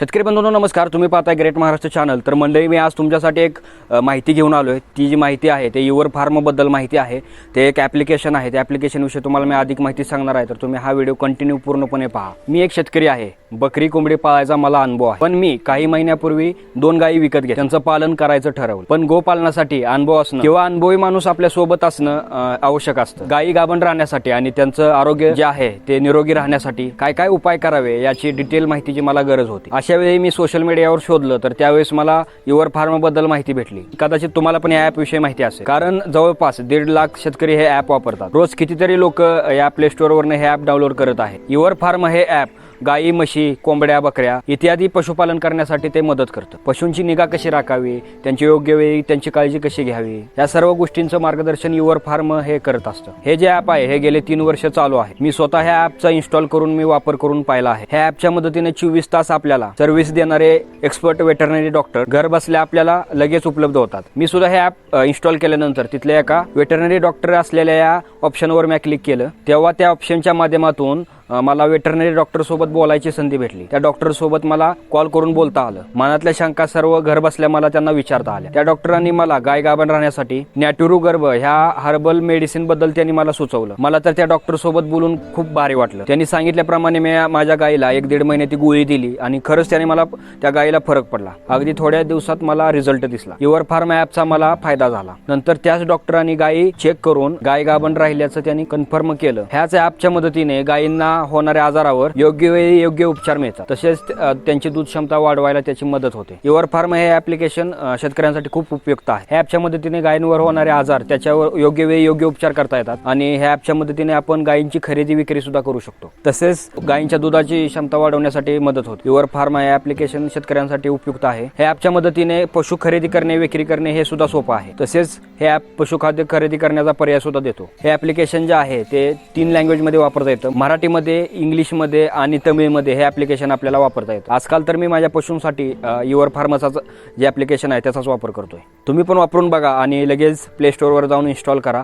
शेतकरी बंधूंनो नमस्कार. तुम्ही पाहताय ग्रेट महाराष्ट्र चॅनल. तर मंडळी मी आज तुमच्यासाठी एक माहिती घेऊन आलो आहे ती जी माहिती आहे ते युवर फार्मबद्दल माहिती आहे. ते एक ॲप्लिकेशन आहे. त्या ॲप्लिकेशनविषयी तुम्हाला मी अधिक माहिती सांगणार आहे. तर तुम्ही हा व्हिडिओ कंटिन्यू पूर्णपणे पहा. मी एक शेतकरी आहे. बकरी कोंबडी पाळायचा मला अनुभव आहे. पण मी काही महिन्यापूर्वी दोन गायी विकत घेत त्यांचं पालन करायचं ठरवलं. पण गोपालनासाठी अनुभव असणं किंवा अनुभवी माणूस आपल्यासोबत असणं आवश्यक असतं. गायी गाभण राहण्यासाठी आणि त्यांचं आरोग्य जे आहे ते निरोगी राहण्यासाठी काय काय उपाय करावे याची डिटेल माहितीची मला गरज होती. अशा वेळी मी सोशल मीडियावर शोधलं तर त्यावेळेस मला युवर फार्मबद्दल माहिती भेटली. कदाचित तुम्हाला पण या ॲपविषयी माहिती असेल. कारण जवळपास दीड लाख शेतकरी हे ऍप वापरतात. रोज कितीतरी लोक या प्ले स्टोअरवरनं हे ऍप डाउनलोड करत आहे युअर फार्म हे ऍप गायी म्हशी कोंबड्या बकऱ्या इत्यादी पशुपालन करण्यासाठी ते मदत करतं. पशूंची निगा कशी राखावी त्यांची योग्य वेळी त्यांची काळजी कशी घ्यावी या सर्व गोष्टींचं मार्गदर्शन युवर फार्म हे करत असतं. हे जे ऍप आहे हे गेले तीन वर्ष चालू आहे. मी स्वतः ह्या ऍपचा इन्स्टॉल करून मी वापर करून पाहिला आहे. ह्या ऍपच्या मदतीने चोवीस तास आपल्याला सर्व्हिस देणारे एक्सपर्ट वेटरनरी डॉक्टर घर बसल्या आपल्याला लगेच उपलब्ध होतात. मी सुद्धा हे ऍप इन्स्टॉल केल्यानंतर तिथल्या एका वेटरनरी डॉक्टर असलेल्या या ऑप्शनवर मी क्लिक केलं. तेव्हा त्या ऑप्शनच्या माध्यमातून मला वेटरनरी डॉक्टर सोबत बोलायची संधी भेटली. त्या डॉक्टर सोबत मला कॉल करून बोलता आलं. मनातल्या शंका सर्व घर बसल्या मला त्यांना विचारता आल्या. त्या डॉक्टरांनी मला गाय गाभण राहण्यासाठी नॅट्युरू गर्भ ह्या हर्बल मेडिसिनबद्दल त्यांनी मला सुचवलं. मला तर त्या डॉक्टर सोबत बोलून खूप भारी वाटलं. त्यांनी सांगितल्याप्रमाणे मी माझ्या गायीला एक दीड महिने ती गोळी दिली आणि खरंच त्याने मला त्या गायीला फरक पडला. अगदी थोड्या दिवसात मला रिझल्ट दिसला. युवर फार्म ऍपचा मला फायदा झाला. नंतर त्याच डॉक्टरांनी गायी चेक करून गाय गाभण राहिल्याचं त्यांनी कन्फर्म केलं. ह्याच ऍपच्या मदतीने गायींना होणाऱ्या आजारावर योग्य वेळी योग्य उपचार मिळतात. तसेच त्यांची दूध क्षमता वाढवायला त्याची मदत होते. युवर फार्म हे ऍप्लिकेशन शेतकऱ्यांसाठी खूप उपयुक्त आहे. ह्या ऍपच्या मदतीने गायींवर होणारे आजार त्याच्यावर योग्य वेळी योग्य उपचार करता येतात आणि ह्या ऍपच्या मदतीने आपण गायींची खरेदी विक्री सुद्धा करू शकतो. तसेच गायींच्या दुधाची क्षमता वाढवण्यासाठी मदत होते. युवर फार्म हे ऍप्लिकेशन शेतकऱ्यांसाठी उपयुक्त आहे. ह्या ऍपच्या मदतीने पशु खरेदी करणे विक्री करणे हे सुद्धा सोपं आहे. तसेच हे ऍप पशुखाद्य खरेदी करण्याचा पर्याय सुद्धा देतो. हे ऍप्लिकेशन जे आहे ते तीन लँग्वेजमध्ये वापरता येतं. मराठीमध्ये इंग्लिशमध्ये आणि तमिळमध्ये हे ॲप्लिकेशन आपल्याला वापरता येतं. आजकाल तर मी माझ्या पशूंसाठी युवर फार्मसाचं जे ॲप्लिकेशन आहे त्याचाच वापर करतोय. तुम्ही पण वापरून बघा आणि लगेच प्ले स्टोअरवर जाऊन इन्स्टॉल करा.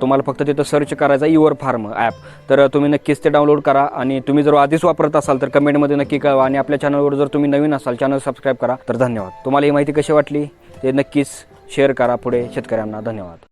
तुम्हाला फक्त तिथं सर्च करायचा युवर फार्म ॲप तर तुम्ही नक्कीच ते डाउनलोड करा आणि तुम्ही जर आधीच वापरत असाल तर कमेंटमध्ये नक्की कळवा आणि आपल्या चॅनलवर जर तुम्ही नवीन असाल चॅनल सबस्क्राईब करा. तर धन्यवाद. तुम्हाला ही माहिती कशी वाटली? ते नक्कीच शेअर करा पुढे शेतकऱ्यांना. धन्यवाद.